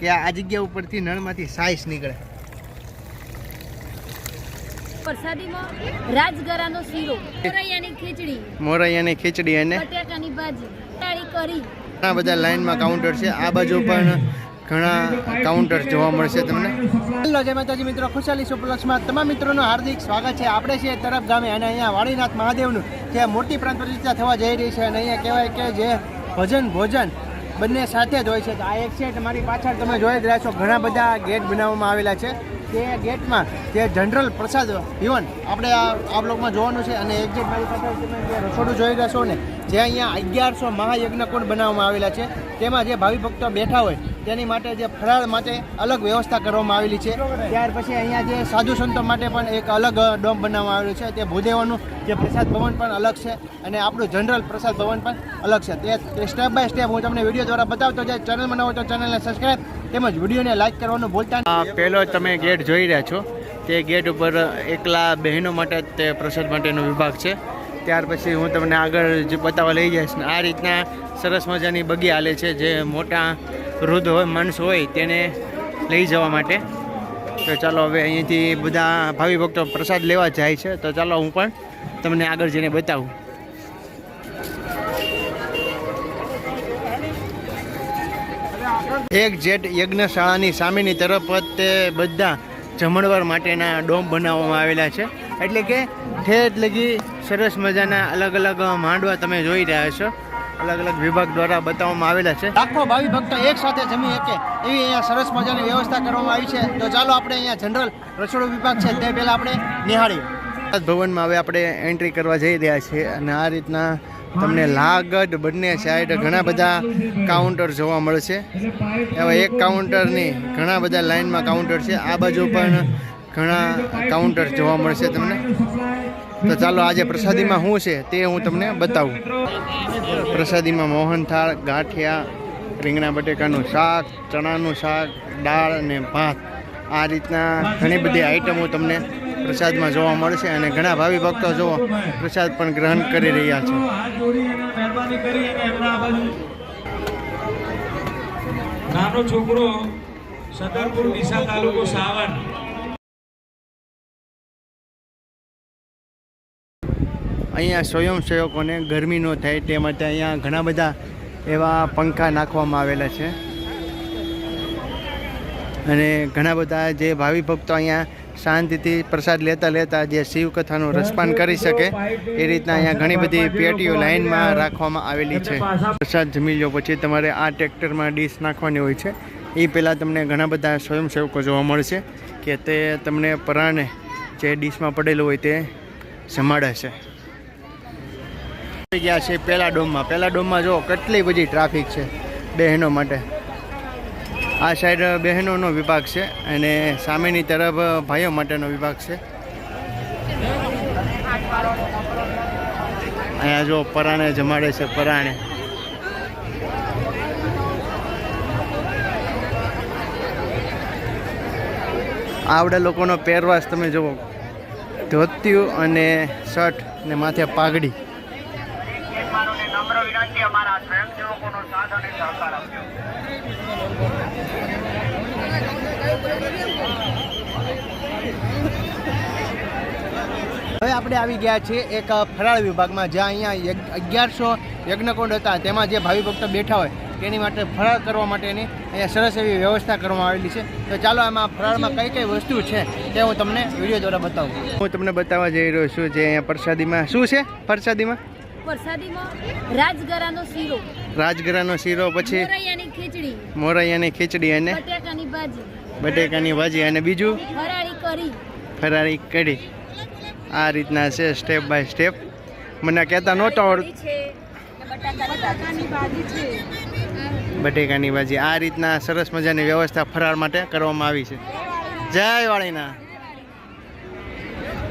કે આ જગ્યા ઉપરથી નળમાંથી સાઈસ નીકળે. પ્રસાદીમાં રાજગરાનો શીરો મોરૈયાની ખીચડી મોરૈયાની ખીચડી અને બટાકાની ભાજી કાળી કરી. ઘણા બધા લાઈનમાં કાઉન્ટર છે. આ બાજુ પણ ઘણા કાઉન્ટર જોવા મળશે તમને. હેલો જય માતાજી મિત્રો. ખુશાલી સુપલક્ષમાં તમામ મિત્રોનું હાર્દિક સ્વાગત છે. આપણે છીએ તરફ ગામે અને અહીંયા વાળીનાથ મહાદેવનું. જે મોટી પ્રાંત પ્રતિષ્ઠા થવા જઈ રહી છે અને અહીંયા કહેવાય કે જે ભજન ભોજન બંને સાથે જ હોય છે. તો આ એક છે તમારી પાછળ તમે જોઈ જ રહ્યા છો, ઘણા બધા ગેટ બનાવવામાં આવેલા છે. તે ગેટમાં જે જનરલ પ્રસાદ ઇવન આપણે આ આ બ્લોકમાં જોવાનું છે, અને એક્ઝેક્ટ મારી પાછળ તમે જે રસોડું જોઈ રહ્યા છો ને, જે અહીંયા અગિયારસો મહાયજ્ઞ કુંડ બનાવવામાં આવેલા છે. તેમાં જે ભાવિ ભક્તો બેઠા હોય તેની માટે જે ફરાળ માટે અલગ વ્યવસ્થા કરવામાં આવેલી છે. ત્યાર પછી અહીંયા જે સાધુ સંતો માટે પણ એક અલગ ડોમ બનાવવામાં આવેલું છે. તે ભૂદેવોનું જે પ્રસાદ ભવન પણ અલગ છે અને આપણું જનરલ પ્રસાદ ભવન પણ અલગ છે. તે સ્ટેપ બાય સ્ટેપ હું તમને વીડિયો દ્વારા બતાવતો જાય ચેનલ બનાવો તો ચેનલને સબસ્ક્રાઈબ તેમજ વિડીયોને લાઇક કરવાનું ભૂલતા પહેલો તમે ગેટ જોઈ રહ્યા છો. તે ગેટ ઉપર એકલા બહેનો માટે તે પ્રસાદ માટેનો વિભાગ છે. ત્યાર પછી હું તમને આગળ જે બતાવવા લઈ જઈશ આ રીતના સરસ મજાની બગી હાલે છે. જે મોટા વૃદ્ધ હોય, માણસો હોય, તેને લઈ જવા માટે. તો ચાલો હવે અહીંયાથી બધા ભાવિ ભક્તો પ્રસાદ લેવા જાય છે. તો ચાલો હું પણ તમને આગળ જઈને બતાવું. એક જેટ યજ્ઞશાળાની સામેની તરફ તે બધા જમણવાર માટેના ડોમ બનાવવામાં આવેલા છે. એટલે કે ઠેઠ લગી સરસ મજાના અલગ અલગ માંડવા તમે જોઈ રહ્યા છો. અલગ અલગ વિભાગ દ્વારા બતાવવામાં આવેલા છે. લાખો ભાવિ ભક્તો એક સાથે જમી શકે એવી અહીંયા સરસ મજાની વ્યવસ્થા કરવામાં આવી છે. તો ચાલો આપણે અહીંયા જનરલ રસોડો વિભાગ છે તે પહેલાં આપણે નિહાળીએ. ભવનમાં હવે આપણે એન્ટ્રી કરવા જઈ રહ્યા છીએ અને આ રીતના તમને લાગડ બંને સાઈડ ઘણા બધા કાઉન્ટર જોવા મળશે. એવા એક કાઉન્ટરની ઘણા બધા લાઇનમાં કાઉન્ટર છે. આ બાજુ પણ ઘણા કાઉન્ટર જોવા મળશે તમને. તો ચાલો આજે પ્રસાદીમાં શું છે તે હું તમને બતાવું. પ્રસાદીમાં મોહનથાળ ગાંઠિયા, રીંગણા બટેકાનું શાક, ચણાનું શાક, દાળ અને ભાત. આ રીતના ઘણી બધી આઈટમો તમને પ્રસાદમાં જોવા મળશે અને ઘણા ભાવિ ભક્તો જો પ્રસાદ પણ ગ્રહણ કરી રહ્યા છે. નાનો છોકરો સદરપુર ડીસા તાલુકો સાવન. અહીંયા સ્વયંસેવકોને ગરમી ન થાય તે માટે અહીંયા ઘણા બધા એવા પંખા નાખવામાં આવેલા છે. અને ઘણા બધા જે ભાવિ ભક્તો અહીંયા શાંતિથી પ્રસાદ લેતા લેતા જે શિવકથાનું રસપાન કરી શકે, એ રીતના અહીંયા ઘણી બધી પેટીઓ લાઈનમાં રાખવામાં આવેલી છે. પ્રસાદ જમી લો પછી તમારે આ ટ્રેક્ટરમાં ડીશ નાખવાની હોય છે. એ પહેલાં તમને ઘણા બધા સ્વયંસેવકો જોવા મળશે કે તે તમને પરાણે જે ડીશમાં પડેલું હોય તે જમાડે છે. ગયા છે પહેલા ડોમમાં. પહેલા ડોમમાં જો કેટલી બધી ટ્રાફિક છે બહેનો માટે. આ સાઈડ બહેનોનો વિભાગ છે અને સામેની તરફ ભાઈઓ માટેનો વિભાગ છે. અહીંયા જો પરાણે જમાડે છે પરાણે. આવડા લોકોનો પહેરવાશ તમે જુઓ. ધોતિયું અને શર્ટ ને માથે પાઘડી મારોને નમ્ર વિનંતી અમારા સ્વયંસેવકોનો સાથ અને સહકાર હવે આપણે આવી ગયા છીએ એક ફરાળ વિભાગમાં જ્યાં અહીંયા અગિયારસો યજ્ઞકુંડ હતા. તેમાં જે ભાવિ ભક્તો બેઠા હોય તેની માટે ફરાળ કરવા માટેની અહીંયા સરસ એવી વ્યવસ્થા કરવામાં આવેલી છે. તો ચાલો આમાં ફરાળમાં કઈ કઈ વસ્તુ છે તે હું તમને વીડિયો દ્વારા બતાવું. હું તમને બતાવવા જઈ રહ્યો છું જે અહીંયા પ્રસાદીમાં શું છે? પ્રસાદીમાં? પ્રસાદીમાં રાજગરાનો શીરો. રાજગરાનો શીરો પછી મોરૈયાની ખીચડી. મોરૈયાની ખીચડી અને બટાકાની ભાજી. બટેકાની ભાજી અને બીજું? ફરારી કઢી. આ રીતના છે સ્ટેપ બાય સ્ટેપ. મને કહેતા નહોતો આવડ છે બટાકાની ભાજી છે. બટેકાની ભાજી આ રીતના સરસ મજાની વ્યવસ્થા ફરાર માટે કરવામાં આવી છે. જય વાળીના.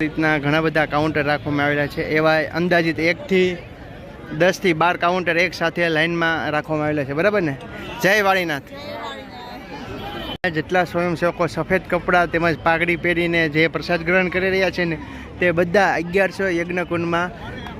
રીતના ઘણા બધા કાઉન્ટર રાખવામાં આવેલા છે. એવા અંદાજિત એકથી દસથી બાર કાઉન્ટર એક સાથે લાઇનમાં રાખવામાં આવેલા છે. બરાબર ને? જય વાળીનાથ. જેટલા સ્વયંસેવકો સફેદ કપડાં તેમજ પાઘડી પહેરીને જે પ્રસાદ ગ્રહણ કરી રહ્યા છે ને તે બધા અગિયારસો યજ્ઞકુંડમાં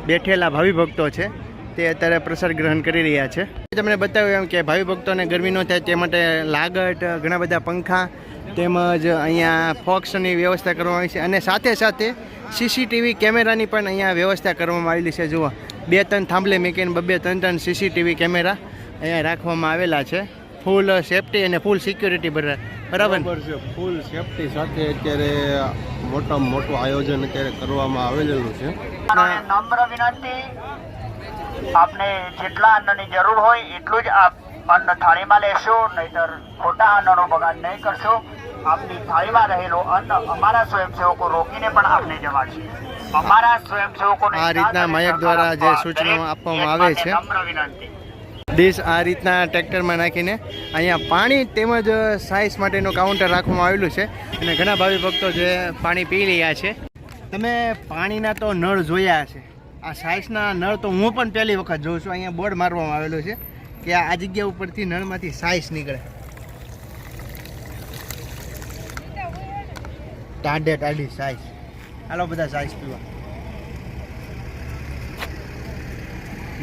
બેઠેલા ભાવિ ભક્તો છે. તે અત્યારે પ્રસાદ ગ્રહણ કરી રહ્યા છે. તમને બતાવ્યું એમ કે ભાવિ ભક્તોને ગરમી ન થાય તે માટે લાગટ ઘણા બધા પંખા તેમજ અહીંયા ફોક્સની વ્યવસ્થા કરવામાં આવી છે. અને સાથે સાથે સીસીટીવી કેમેરાની પણ અહીંયા વ્યવસ્થા કરવામાં આવેલી છે. જુઓ બે ત્રણ થાંભલે મૂકીને બબે ત્રણ ત્રણ સીસીટીવી કેમેરા અહીંયા રાખવામાં આવેલા છે. ફૂલ સેફટી અને ફૂલ સિક્યુરિટી બરાબર બરાબર છે. ફૂલ સેફટી સાથે અત્યારે મોટામાં મોટું આયોજન અત્યારે કરવામાં આવેલું છે. અને નમ્ર વિનંતી આપને જેટલા અન્નની જરૂર હોય એટલું જ આપ અન્ન થાળીમાં લેશો નહીતર ખોટા અન્નનો બગાડ નહીં કરશો. આપની થાળીમાં રહેલો અન્ન અમારા સ્વયંસેવકો રોકીને પણ આપને સ્વયંસેવકોને આ રીતના માયક દ્વારા જે સૂચનો આપવામાં આવે છે. ડીશ આ રીતના ટ્રેક્ટરમાં નાખીને અહીંયા પાણી તેમજ સાઇઝ માટેનું કાઉન્ટર રાખવામાં આવેલું છે અને ઘણા ભાવિ ભક્તો જે પાણી પી રહ્યા છે. તમે પાણીના તો નળ જોયા છે આ સાઇઝના નળ તો હું પણ પહેલી વખત જોઉં છું. અહીંયા બોર્ડ મારવામાં આવેલું છે કે આ જગ્યા ઉપરથી નળમાંથી સાઇઝ નીકળે. ટાઢે ટાઢી સાઇઝ હાલો બધા સાઈઝ પીવા.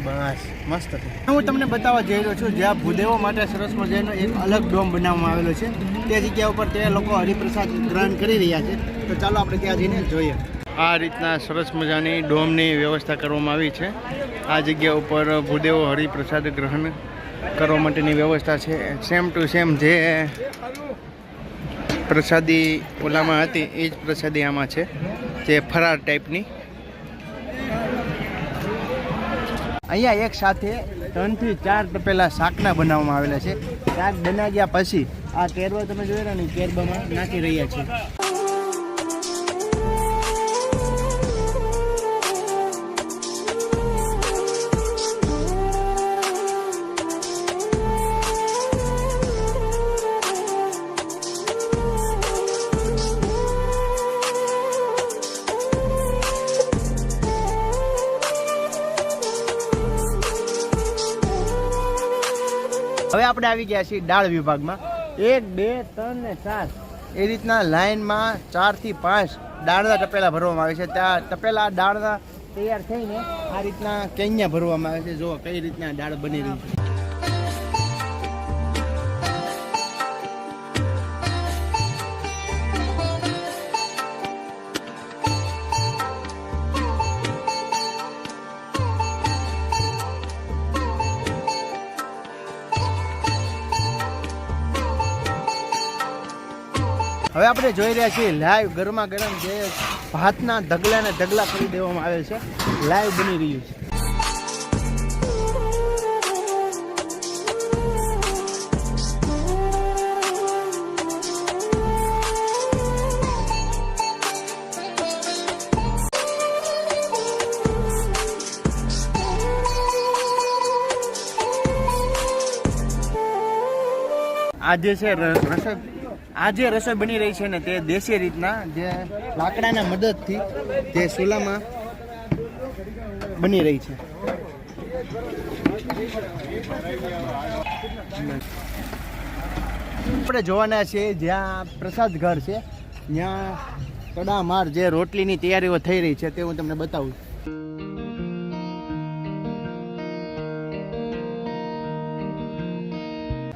બસ, મસ્ત હું તમને બતાવવા જઈ રહ્યો છું, જ્યાં ભૂદેવો માટે સરસ મજાનો એક અલગ ડોમ બનાવવામાં આવેલો છે. તે જગ્યા ઉપર તે લોકો હરિપ્રસાદ ગ્રહણ કરી રહ્યા છે. તો ચાલો આપણે ત્યાં જઈને જોઈએ. આ રીતના સરસ મજાની ડોમની વ્યવસ્થા કરવામાં આવી છે. આ જગ્યા ઉપર ભૂદેવો હરિપ્રસાદ ગ્રહણ કરવા માટેની વ્યવસ્થા છે. સેમ ટુ સેમ જે પ્રસાદી ઓલામાં હતી, એ જ પ્રસાદી આમાં છે. જે ફરાર ટાઈપની અહીંયા એક સાથે ત્રણથી ચાર તપેલા શાકના બનાવવામાં આવેલા છે. શાક બનાવ્યા પછી આ કેરવા તમે જોયો ને કેરબામાં નાખી રહ્યા છે. આપણે આવી ગયા છીએ દાળ વિભાગમાં. એક, બે, ત્રણ ને ચાર. એ રીતના લાઈનમાં ચારથી પાંચ દાળના ટપેલા ભરવામાં આવે છે. ત્યાં ટપેલા દાળના તૈયાર થઈને આ રીતના કેન્યા ભરવામાં આવે છે. જો કઈ રીતના દાળ બની રહી છે. હવે આપણે જોઈ રહ્યા છીએ લાઈવ ગરમા ગરમ જે ભાતના ઢગલાને ઢગલા કરી દેવામાં આવે છે. લાઈવ બની રહ્યું છે. આ જે છે રસોઈ, આ જે રસોઈ બની રહી છે ને તે દેશી રીતના જે લાકડાના મદદથી જે ચૂલામાં બની રહી છે. આપણે જોવાના છે જ્યાં પ્રસાદ ઘર છે, ત્યાં તડામાર જે રોટલીની તૈયારીઓ થઈ રહી છે તે હું તમને બતાવું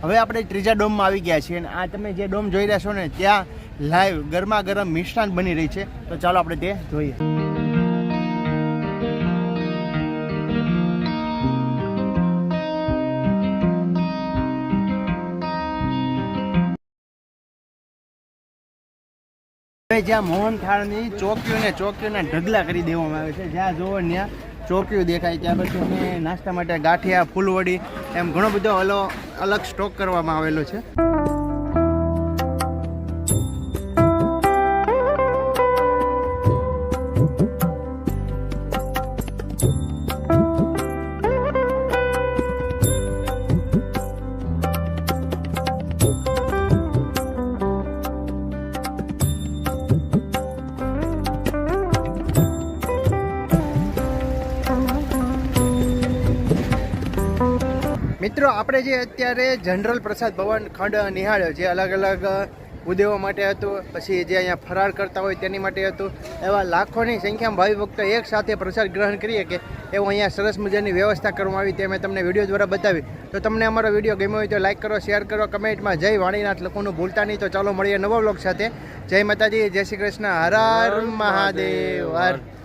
હવે આપણે ત્રીજા ડોમમાં આવી ગયા છીએ અને આ તમે જે ડોમ જોઈ રહ્યા છો ને, ત્યાં લાઈવ ગરમા ગરમ મિષ્ટાન બની રહી છે. તો ચાલો આપણે તે જોઈએ. હવે જ્યાં મોહન થાળની ચોકીઓને ચોકીઓના ઢગલા કરી દેવામાં આવે છે. જ્યાં જોવો ત્યાં ચોકીઓ દેખાય ત્યાં પછી અમે નાસ્તા માટે ગાંઠિયા, ફૂલવડી એમ ઘણો બધો અલો અલગ સ્ટોક કરવામાં આવેલો છે. મિત્રો, આપણે જે અત્યારે જનરલ પ્રસાદ ભવન ખંડ નિહાળ્યો, જે અલગ અલગ ઉદ્યોગો માટે હતું, પછી જે અહીંયા ફરાર કરતા હોય તેની માટે હતું, એવા લાખોની સંખ્યામાં ભાવિ ભક્તો એક સાથે પ્રસાદ ગ્રહણ કરીએ કે એવું અહીંયા સરસ મજાની વ્યવસ્થા કરવામાં આવી તે મેં તમને વીડિયો દ્વારા બતાવી. તો તમને અમારો વીડિયો ગમ્યો હોય તો લાઈક કરો શેર કરો કમેન્ટમાં જય વાણીનાથ લખવાનું ભૂલતા નહીં. તો ચાલો મળીએ નવા બ્લોગ સાથે. જય માતાજી, જય શ્રી કૃષ્ણ. હરાર હર મહાદેવ, હર.